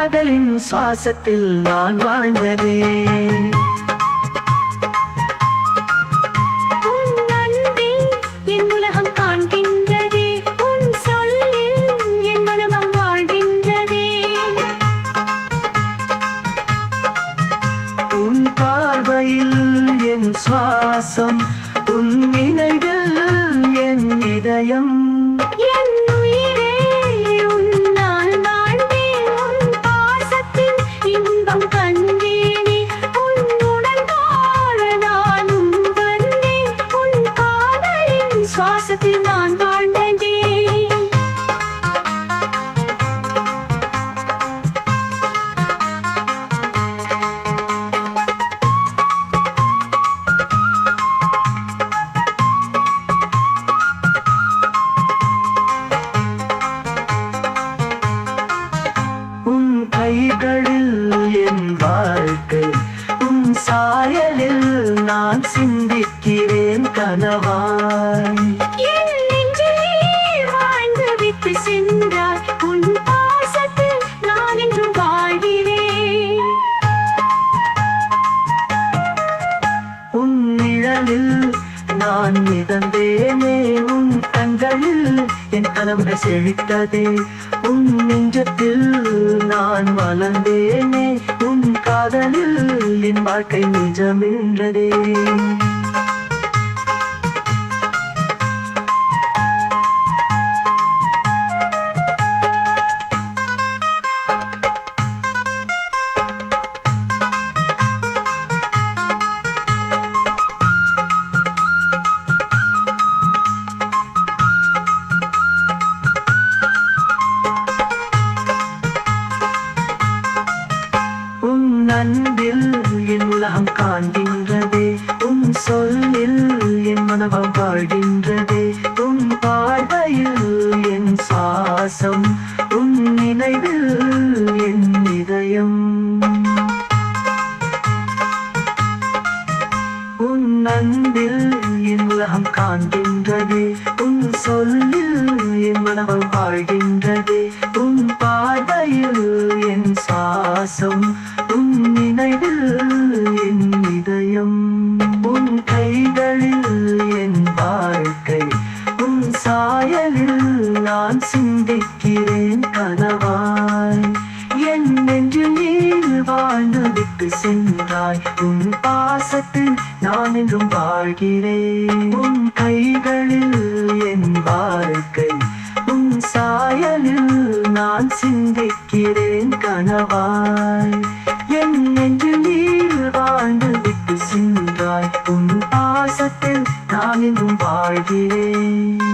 காதலின் சுவாசத்தில் நான் வாழ்ந்ததே. உன் அன்பில் என் உலகம் காண்கின்றதே. உன் சொல்லில் என் மனமம் வாழ்கின்றதே. உன் பார்வையில் என் சுவாசம் உன் நினைவில் என் இதயம். என் சுவாசத்தில் நான் வாழ்ந்தேன். கைகளில் என் வாழ்க்கை உன் சாயலில் நான் சிந்திக்கிறேன் கனவாய். சென்றாய். உன் பாசத்தில் நான் என்றும் வாழ்கிறேன். உன் நிழலில் நான் மிதந்தேனே. உன் கண்களில் என் கனவு செழித்ததே. உன் நெஞ்சத்தில் நான் வளர்ந்தேனே. உன் காதலில் என் வாழ்க்கை நிஜமென்றதே. அன்பில் என் உலகம் காண்கின்றதே. உன் சொல்லில் என் மனவம் வாழ்கின்றதே உன் பார்வையில் என் சுவாசம் உன் நினைவில் என் இதயம். உன் அன்பில் என் உலகம் காண்கின்றதே. உன் சொல்லில் என் மனவம் வாழ்கின்றதே உன் பார்வையில் என் சுவாசம் நான் சிந்திக்கிறேன் கனவாய் என் நெஞ்சு நீர் வாழ்ந்து விட்டு சென்றாய். உன் பாசத்தில் நான் என்றும் வாழ்கிறேன். உன் கைகளில் என் வாழ்க்கை உன் சாயலில் நான் சிந்திக்கிறேன் கனவாய் என் நெஞ்சு நீர் வாழ்ந்து விட்டு சென்றாய். உன் பாசத்தில் நான் என்றும் வாழ்கிறேன்.